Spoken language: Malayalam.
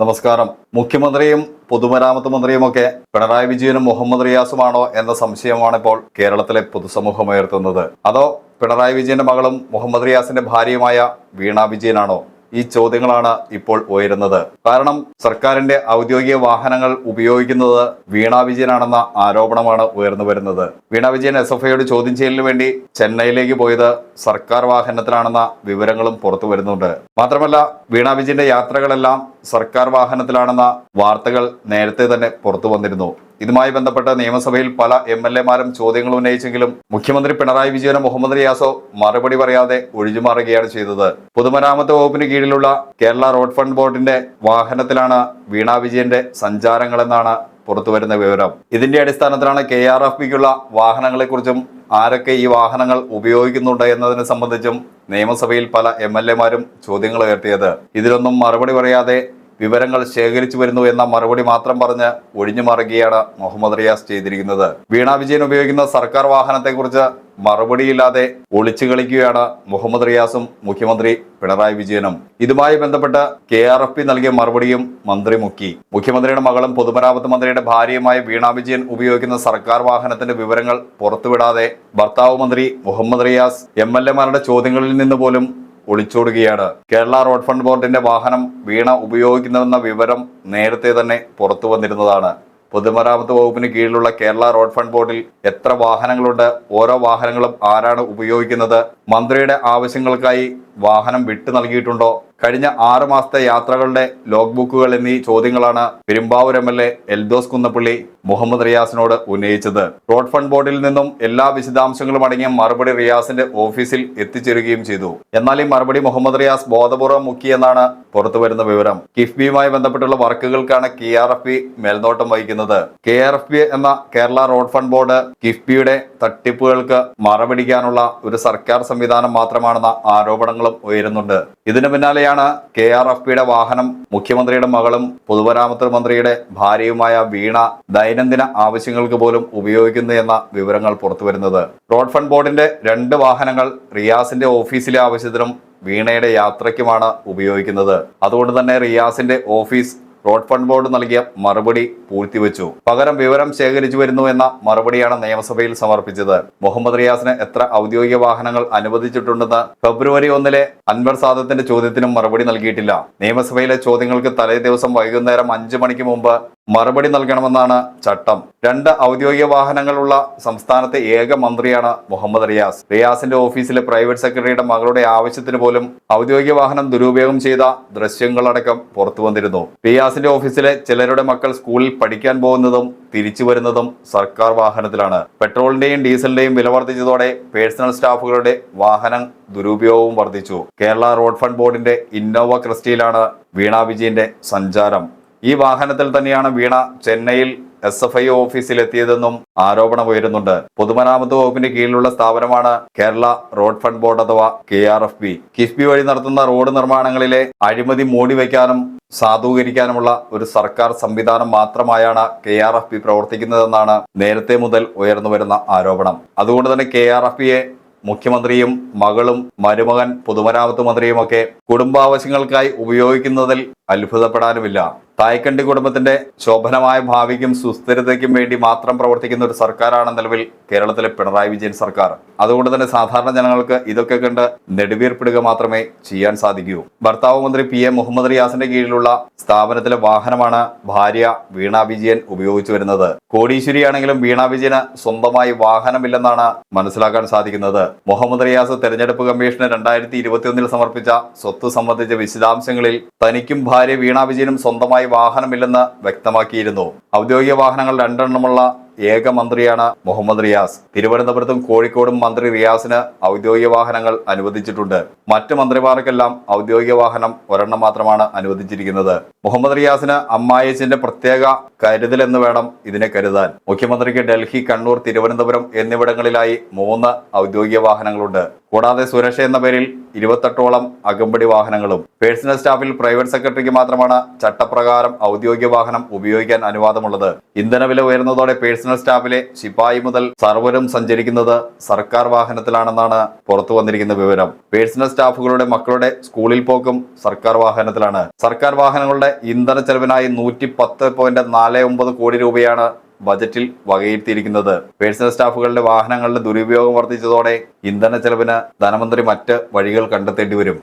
നമസ്കാരം. മുഖ്യമന്ത്രിയും പൊതുമരാമത്ത് മന്ത്രിയുമൊക്കെ പിണറായി വിജയനും മുഹമ്മദ് റിയാസുമാണോ എന്ന സംശയമാണ് ഇപ്പോൾ കേരളത്തിലെ പൊതുസമൂഹം ഉയർത്തുന്നത്. അതോ പിണറായി വിജയന്റെ മകളും മുഹമ്മദ് റിയാസിന്റെ ഭാര്യയുമായ വീണ വിജയനാണോ? ഈ ചോദ്യങ്ങളാണ് ഇപ്പോൾ ഉയരുന്നത്. കാരണം സർക്കാരിന്റെ ഔദ്യോഗിക വാഹനങ്ങൾ ഉപയോഗിക്കുന്നത് വീണ വിജയനാണെന്ന ആരോപണമാണ് ഉയർന്നു വരുന്നത്. വീണ വിജയൻ എസ് എഫ് ഐയോട് ചോദ്യം ചെയ്യലിന് വേണ്ടി ചെന്നൈയിലേക്ക് പോയത് സർക്കാർ വാഹനത്തിലാണെന്ന വിവരങ്ങളും പുറത്തു വരുന്നുണ്ട്. മാത്രമല്ല വീണ വിജയന്റെ യാത്രകളെല്ലാം സർക്കാർ വാഹനത്തിലാണെന്ന വാർത്തകൾ നേരത്തെ തന്നെ പുറത്തു വന്നിരുന്നു. ഇതുമായി ബന്ധപ്പെട്ട് നിയമസഭയിൽ പല എം എൽ എമാരും ചോദ്യങ്ങൾ ഉന്നയിച്ചെങ്കിലും മുഖ്യമന്ത്രി പിണറായി വിജയനോ മുഹമ്മദ് റിയാസോ മറുപടി പറയാതെ ഒഴിഞ്ഞുമാറുകയാണ് ചെയ്തത്. പൊതുമരാമത്ത് വകുപ്പിന് കീഴിലുള്ള കേരള റോഡ് ഫണ്ട് ബോർഡിന്റെ വാഹനത്തിലാണ് വീണ വിജയന്റെ സഞ്ചാരങ്ങളെന്നാണ് പുറത്തുവരുന്ന വിവരം. ഇതിന്റെ അടിസ്ഥാനത്തിലാണ് കെ ആർ എഫ് പിക്കുള്ള വാഹനങ്ങളെക്കുറിച്ചും ആരൊക്കെ ഈ വാഹനങ്ങൾ ഉപയോഗിക്കുന്നുണ്ട് എന്നതിനെ സംബന്ധിച്ചും നിയമസഭയിൽ പല എം എൽ എമാരും ചോദ്യങ്ങൾ ഉയർത്തിയത്. ഇതിലൊന്നും മറുപടി പറയാതെ വിവരങ്ങൾ ശേഖരിച്ചു വരുന്നു എന്ന മറുപടി മാത്രം പറഞ്ഞ് ഒഴിഞ്ഞു മറുകയാണ് മുഹമ്മദ് റിയാസ് ചെയ്തിരിക്കുന്നത്. വീണ വിജയൻ ഉപയോഗിക്കുന്ന സർക്കാർ വാഹനത്തെക്കുറിച്ച് മറുപടിയില്ലാതെ ഒളിച്ചു കളിക്കുകയാണ് മുഹമ്മദ് റിയാസും മുഖ്യമന്ത്രി പിണറായി വിജയനും. ഇതുമായി ബന്ധപ്പെട്ട് കെ ആർ എഫ് പി നൽകിയ മറുപടിയും മന്ത്രി മുക്കി. മുഖ്യമന്ത്രിയുടെ മകളും പൊതുമരാമത്ത് മന്ത്രിയുടെ ഭാര്യയുമായ വീണ വിജയൻ ഉപയോഗിക്കുന്ന സർക്കാർ വാഹനത്തിന്റെ വിവരങ്ങൾ പുറത്തുവിടാതെ ഭർത്താവ് മന്ത്രി മുഹമ്മദ് റിയാസ് എം എൽ എമാരുടെ ചോദ്യങ്ങളിൽ നിന്ന് പോലും ഒളിച്ചോടുകയാണ്. കേരള റോഡ് ഫണ്ട് ബോർഡിന്റെ വാഹനം വീണ ഉപയോഗിക്കുന്നുവെന്ന വിവരം നേരത്തെ തന്നെ പുറത്തു വന്നിരുന്നതാണ്. പൊതുമരാമത്ത് വകുപ്പിന് കീഴിലുള്ള കേരള റോഡ് ഫണ്ട് ബോർഡിൽ എത്ര വാഹനങ്ങളുണ്ട് ഓരോ വാഹനങ്ങളും ആരാണ് ഉപയോഗിക്കുന്നത് മന്ത്രിയുടെ ആവശ്യങ്ങൾക്കായി വാഹനം വിട്ടു നൽകിയിട്ടുണ്ടോ? കഴിഞ്ഞ ആറു മാസത്തെ യാത്രകളുടെ ലോഗ് ബുക്കുകൾ എന്നീ ചോദ്യങ്ങളാണ് Perumbavoor M L A Eldhose Kunnappilly Muhammad റിയാസിനോട് ഉന്നയിച്ചത്. റോഡ് ഫണ്ട് ബോർഡിൽ നിന്നും എല്ലാ വിശദാംശങ്ങളും അടങ്ങിയ മറുപടി റിയാസിന്റെ ഓഫീസിൽ എത്തിച്ചേരുകയും ചെയ്തു. എന്നാൽ ഈ മറുപടി മുഹമ്മദ് റിയാസ് ബോധപൂർവം മുക്കിയെന്നാണ് പുറത്തുവരുന്ന വിവരം. കിഫ്ബിയുമായി ബന്ധപ്പെട്ടുള്ള വർക്കുകൾക്കാണ് കെ ആർ എഫ് പി മേൽനോട്ടം വഹിക്കുന്നത്. കെ ആർ എഫ് പി എന്ന കേരള റോഡ് ഫണ്ട് ബോർഡ് കിഫ്ബിയുടെ തട്ടിപ്പുകൾക്ക് മറപിടിക്കാനുള്ള ഒരു സർക്കാർ സംവിധാനം മാത്രമാണെന്ന ആരോപണങ്ങളും ഉയരുന്നുണ്ട്. ഇതിനു പിന്നാലെയാണ് കെ ആർ എഫ് പിയുടെ വാഹനം മുഖ്യമന്ത്രിയുടെ മകളും പൊതുമരാമത്ത് മന്ത്രിയുടെ ഭാര്യയുമായ വീണ ദൈനംദിന ആവശ്യങ്ങൾക്ക് പോലും ഉപയോഗിക്കുന്നു എന്ന വിവരങ്ങൾ പുറത്തുവരുന്നത്. റോഡ് ഫണ്ട് ബോർഡിന്റെ രണ്ട് വാഹനങ്ങൾ റിയാസിന്റെ ഓഫീസിലെ ആവശ്യത്തിനും വീണയുടെ യാത്രയ്ക്കുമാണ് ഉപയോഗിക്കുന്നത്. അതുകൊണ്ട് തന്നെ റിയാസിന്റെ ഓഫീസ് റോഡ് ഫണ്ട് ബോർഡ് നൽകിയ മറുപടി പൂഴ്ത്തിവെച്ചു. പകരം വിവരം ശേഖരിച്ചു വരുന്നു എന്ന മറുപടിയാണ് നിയമസഭയിൽ സമർപ്പിച്ചത്. മുഹമ്മദ് റിയാസിന് എത്ര ഔദ്യോഗിക വാഹനങ്ങൾ അനുവദിച്ചിട്ടുണ്ടെന്ന് ഫെബ്രുവരി ഒന്നിലെ അൻവർ സാദത്തിന്റെ ചോദ്യത്തിനും മറുപടി നൽകിയിട്ടില്ല. നിയമസഭയിലെ ചോദ്യങ്ങൾക്ക് തലേ ദിവസം വൈകുന്നേരം അഞ്ചു മണിക്ക് മുമ്പ് മറുപടി നൽകണമെന്നാണ് ചട്ടം. രണ്ട് ഔദ്യോഗിക വാഹനങ്ങളുള്ള സംസ്ഥാനത്തെ ഏക മന്ത്രിയാണ് മുഹമ്മദ് റിയാസ്. റിയാസിന്റെ ഓഫീസിലെ പ്രൈവറ്റ് സെക്രട്ടറിയുടെ മകളുടെ ആവശ്യത്തിന് പോലും ഔദ്യോഗിക വാഹനം ദുരുപയോഗം ചെയ്ത ദൃശ്യങ്ങളടക്കം പുറത്തു വന്നിരുന്നു. റിയാസിന്റെ ഓഫീസിലെ ചിലരുടെ മക്കൾ സ്കൂളിൽ പഠിക്കാൻ പോകുന്നതും തിരിച്ചു വരുന്നതും സർക്കാർ വാഹനത്തിലാണ്. പെട്രോളിന്റെയും ഡീസലിന്റെയും വില വർദ്ധിച്ചതോടെ പേഴ്സണൽ സ്റ്റാഫുകളുടെ വാഹനം ദുരുപയോഗവും വർദ്ധിച്ചു. കേരള റോഡ് ഫണ്ട് ബോർഡിന്റെ ഇന്നോവ ക്രിസ്റ്റയിലാണ് വീണ വിജയന്റെ സഞ്ചാരം. ഈ വാഹനത്തിൽ തന്നെയാണ് വീണ ചെന്നൈയിൽ എസ് എഫ് ഐ ഓഫീസിൽ എത്തിയതെന്നും ആരോപണം ഉയരുന്നുണ്ട്. പൊതുമരാമത്ത് വകുപ്പിന്റെ കീഴിലുള്ള സ്ഥാപനമാണ് കേരള റോഡ് ഫണ്ട് ബോർഡ് അഥവാ K R F B. KIIFB വഴി നടത്തുന്ന റോഡ് നിർമ്മാണങ്ങളിലെ അഴിമതി മൂടിവെക്കാനും സാധൂകരിക്കാനുമുള്ള ഒരു സർക്കാർ സംവിധാനം മാത്രമായാണ് കെ ആർ എഫ് ബി പ്രവർത്തിക്കുന്നതെന്നാണ് നേരത്തെ മുതൽ ഉയർന്നുവരുന്ന ആരോപണം. അതുകൊണ്ട് തന്നെ കെ ആർ എഫ് ബിയെ മുഖ്യമന്ത്രിയും മകളും മരുമകൻ പൊതുമരാമത്ത് മന്ത്രിയുമൊക്കെ കുടുംബാവശ്യങ്ങൾക്കായി ഉപയോഗിക്കുന്നതിൽ അത്ഭുതപ്പെടാനുമില്ല. തായ്ക്കണ്ടി കുടുംബത്തിന്റെ ശോഭനമായ ഭാവിക്കും സുസ്ഥിരതയ്ക്കും വേണ്ടി മാത്രം പ്രവർത്തിക്കുന്ന ഒരു സർക്കാരാണ് നിലവിൽ കേരളത്തിലെ പിണറായി വിജയൻ സർക്കാർ. അതുകൊണ്ട് തന്നെ സാധാരണ ജനങ്ങൾക്ക് ഇതൊക്കെ കണ്ട് നെടുവീർപ്പിടുക മാത്രമേ ചെയ്യാൻ സാധിക്കൂ. ഭർത്താവ് മന്ത്രി പി എ മുഹമ്മദ് റിയാസിന്റെ കീഴിലുള്ള സ്ഥാപനത്തിലെ വാഹനമാണ് ഭാര്യ വീണ വിജയൻ ഉപയോഗിച്ചു വരുന്നത്. കോടീശ്വരിയാണെങ്കിലും വീണ വിജയന് സ്വന്തമായി വാഹനമില്ലെന്നാണ് മനസ്സിലാക്കാൻ സാധിക്കുന്നത്. മുഹമ്മദ് റിയാസ് തെരഞ്ഞെടുപ്പ് കമ്മീഷന് രണ്ടായിരത്തി ഇരുപത്തിയൊന്നിൽ സമർപ്പിച്ച സ്വത്ത് സംബന്ധിച്ച വിശദാംശങ്ങളിൽ തനിക്കും ഭാര്യ വീണ വിജയനും സ്വന്തമായി വാഹനമില്ലെന്ന് വ്യക്തമാക്കിയിരുന്നു. ഔദ്യോഗിക വാഹനങ്ങൾ രണ്ടെണ്ണമുള്ള ഏക മന്ത്രിയാണ് മുഹമ്മദ് റിയാസ്. തിരുവനന്തപുരത്തും കോഴിക്കോടും മന്ത്രി റിയാസിന് ഔദ്യോഗിക വാഹനങ്ങൾ അനുവദിച്ചിട്ടുണ്ട്. മറ്റ് മന്ത്രിമാർക്കെല്ലാം ഔദ്യോഗിക വാഹനം ഒരെണ്ണം മാത്രമാണ് അനുവദിച്ചിരിക്കുന്നത്. മുഹമ്മദ് റിയാസിന് അമ്മായിച്ചിന്റെ പ്രത്യേക കരുതൽ കരുതലെന്ന് വേണം ഇതിനെ കരുതാൻ. മുഖ്യമന്ത്രിക്ക് ഡൽഹി കണ്ണൂർ തിരുവനന്തപുരം എന്നിവിടങ്ങളിലായി മൂന്ന് ഔദ്യോഗിക വാഹനങ്ങളുണ്ട്. കൂടാതെ സുരക്ഷ എന്ന പേരിൽ ഇരുപത്തെട്ടോളം അകമ്പടി വാഹനങ്ങളും. പേഴ്സണൽ സ്റ്റാഫിൽ പ്രൈവറ്റ് സെക്രട്ടറിക്ക് മാത്രമാണ് ചട്ടപ്രകാരം ഔദ്യോഗിക വാഹനം ഉപയോഗിക്കാൻ അനുവാദമുള്ളത്. ഇന്ധനവില ഉയർന്നതോടെ പേഴ്സണൽ സ്റ്റാഫിലെ ശിപായി മുതൽ സർവരും സഞ്ചരിക്കുന്നത് സർക്കാർ വാഹനത്തിലാണെന്നാണ് പുറത്തു വന്നിരിക്കുന്ന വിവരം. പേഴ്സണൽ സ്റ്റാഫുകളുടെ മക്കളുടെ സ്കൂളിൽ പോക്കും സർക്കാർ വാഹനത്തിലാണ്. സർക്കാർ വാഹനങ്ങളുടെ ഇന്ധന ചെലവിനായി നൂറ്റി കോടി രൂപയാണ് ബജറ്റിൽ വകയിരുത്തിയിരിക്കുന്നത്. പേഴ്സണൽ സ്റ്റാഫുകളുടെ വാഹനങ്ങളുടെ ദുരുപയോഗം വർദ്ധിച്ചതോടെ ഇന്ധന ചെലവിന് ധനമന്ത്രി മറ്റ് വഴികൾ കണ്ടെത്തേണ്ടി വരും.